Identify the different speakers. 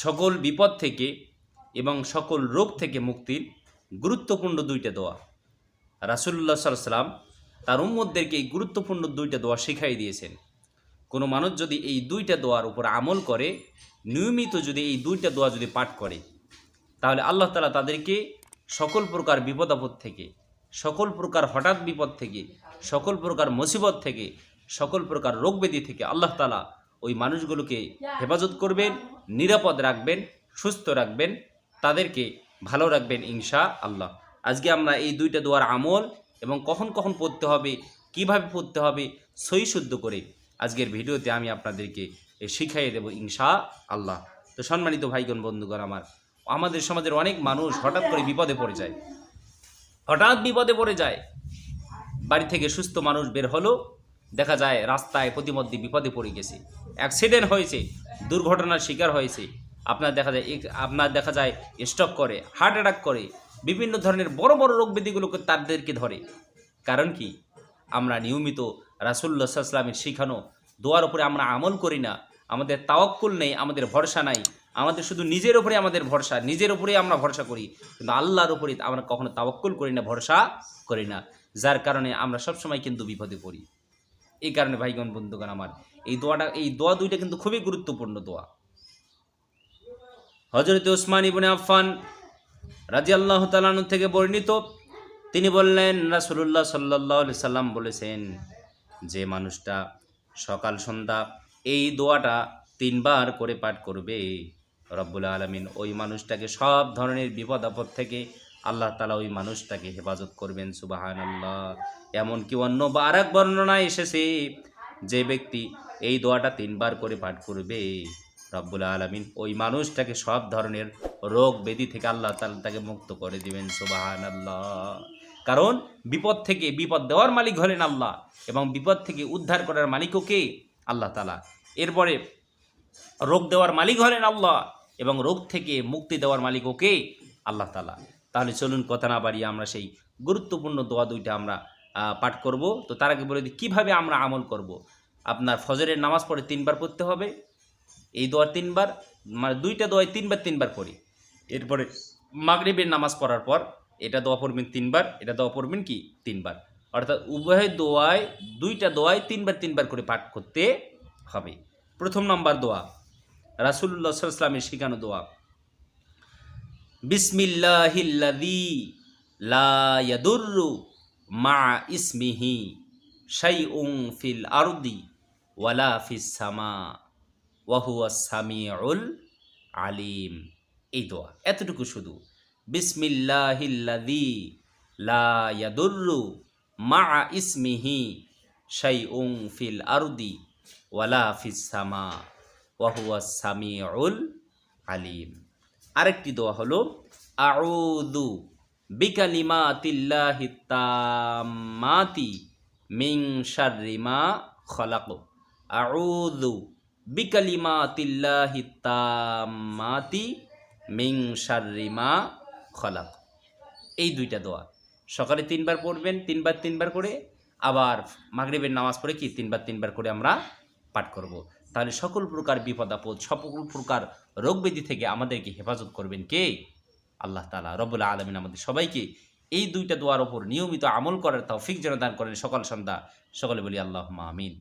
Speaker 1: সকল বিপদ থেকে এবং সকল রোগ থেকে মুক্তির গুরুত্বপূর্ণ দুইটা দোয়া। রাসুল্লাহ সাল্লাম তার উম্মদদেরকে এই গুরুত্বপূর্ণ দুইটা দোয়া শিখাই দিয়েছেন। কোনো মানুষ যদি এই দুইটা দোয়ার উপর আমল করে, নিয়মিত যদি এই দুইটা দোয়া যদি পাঠ করে, তাহলে আল্লাহ তালা তাদেরকে সকল প্রকার বিপদ আপদ থেকে, সকল প্রকার হঠাৎ বিপদ থেকে, সকল প্রকার মুসিবত থেকে, সকল প্রকার রোগ ব্যাধি থেকে আল্লাহ তালা ওই মানুষগুলোকে হেফাজত করবেন। নিরাপদ রাখবেন, সুস্থ রাখবেন, তাদেরকে ভালো রাখবেন ইনশা আল্লাহ আজকে আমরা এই দুইটা দোয়ার আমল এবং কখন কখন পড়তে হবে, কীভাবে পড়তে হবে, সই শুদ্ধ করে আজকের ভিডিওতে আমি আপনাদেরকে শিখাইয়ে দেব ইনশা আল্লাহ তো সম্মানিত ভাইগণ, বন্ধুগণ আমার, আমাদের সমাজের অনেক মানুষ হঠাৎ করে বিপদে পড়ে যায়। হঠাৎ বিপদে পড়ে যায়। বাড়ি থেকে সুস্থ মানুষ বের হলো দেখা যায় রাস্তায় প্রতিমধ্যে বিপদে পড়ে গেছে। অ্যাক্সিডেন্ট হয়েছে, দুর্ঘটনার শিকার হয়েছে। আপনার দেখা যায় আপনার দেখা যায় স্ট্রোক করে হার্ট অ্যাটাক করে, বিভিন্ন ধরনের বড় বড় রোগ ব্যাধিগুলোকে তাদেরকে ধরে। কারণ কি? আমরা নিয়মিত রাসুল্লাহ সাল্লামের শিখানো, দোয়ার উপরে আমরা আমল করি না। আমাদের তাওয়াক্কুল নেই, আমাদের ভরসা নাই। আমাদের শুধু নিজের উপরে আমাদের ভরসা, নিজের উপরেই আমরা ভরসা করি। কিন্তু আল্লাহর উপরে আমরা কখনো তাওয়াক্কুল করি না, ভরসা করি না। যার কারণে আমরা সবসময় কিন্তু বিপদে পড়ি। এই কারণে ভাইগণ বন্ধুগণ আমার, এই দোয়াটা, এই দোয়া দুইটা কিন্তু খুবই গুরুত্বপূর্ণ দোয়া। হজরত ওসমান ইবনে আফফান রাজি আল্লাহ তালানু থেকে বর্ণিত, তিনি বললেন রাসুল্লাহ সাল্লাহ সাল্লাম বলেছেন যে মানুষটা সকাল, সন্ধ্যা এই দোয়াটা তিনবার করে পাঠ করবে। রব্বুল আলমিন ওই মানুষটাকে সব ধরনের বিপদ আপদ থেকে আল্লাহ তালা ওই মানুষটাকে হেফাজত করবেন সুবাহান আল্লাহ এমনকি অন্য বা আর এক বর্ণনায় এসেছে যে ব্যক্তি এই দোয়াটা তিনবার করে পাঠ করবে, রব্বুল আলমিন ওই মানুষটাকে সব ধরনের রোগ ব্যাধি থেকে আল্লাহ তালা তাকে মুক্ত করে দিবেন সুবাহান আল্লাহ কারণ বিপদ থেকে বিপদ দেওয়ার মালিক হলেন আল্লাহ এবং বিপদ থেকে উদ্ধার করার মালিকও কে? আল্লাহ তালা এরপরে রোগ দেওয়ার মালিক হলেন আল্লাহ এবং রোগ থেকে মুক্তি দেওয়ার মালিকও কে? আল্লাহ তালা তাহলে চলুন কথা না বাড়িয়ে আমরা সেই গুরুত্বপূর্ণ দোয়া দুইটা আমরা পাঠ করব। তো তার আগে বলে দিই, কীভাবে আমরা আমল করব? আপনার ফজরের নামাজ পড়ে তিনবার পড়তে হবে, এই দোয়ার তিনবার মানে দুইটা দোয়ায় তিনবার তিনবার পড়ি। এরপরে মাগরিবের নামাজ পড়ার পর এটা দোয়া পড়বেন তিনবার, এটা দোয়া পড়বেন কি? তিনবার। অর্থাৎ উভয় দোয়ায় দুইটা দোয়ায় তিনবার তিনবার করে পাঠ করতে হবে। প্রথম নম্বর দোয়া রাসুল্লাহ সাল্লামের শিখানো দোয়া। বিসমিল্লাহিল্লাযী লা ইয়াদুররু মা ইসমিহি শাইউন ফিল আরদি ওয়ালা ফিস সামা ওয়াহুয়া সামিউল আলিম। এই দোয়া, এতটুকু শুধু। বিসমিল্লাহিল্লাযী লা ইয়াদুররু মা ইসমিহি শাইউন ফিল আরদি ওয়ালা ফিস সামা ওয়াহুয়া সামিউল আলিম। আরেকটি দোয়া হলো তাম্মাতি মিন শাররি মা খলাক। আউযু বিকালিমাতিল্লাহি তাম্মাতি মিন শাররি মা খলাক। এই দুইটা দোয়া। সকালে তিনবার পড়বেন, তিনবার তিনবার করে। আবার মাগরিবের নামাজ পড়ে কি? তিনবার তিনবার করে আমরা পাঠ করব। তাহলে সকল প্রকার বিপদ আপদ, সকল প্রকার রোগ ব্যাধি থেকে আমাদেরকে হেফাজত করবেন কে? আল্লাহ তালা রবুল্লা আলমিন আমাদের সবাইকে এই দুইটা দোয়ার ওপর নিয়মিত আমল করার তৌফিক যেন দান করেন সকাল সন্ধ্যা সকলে বলি আল্লাহ আমিন।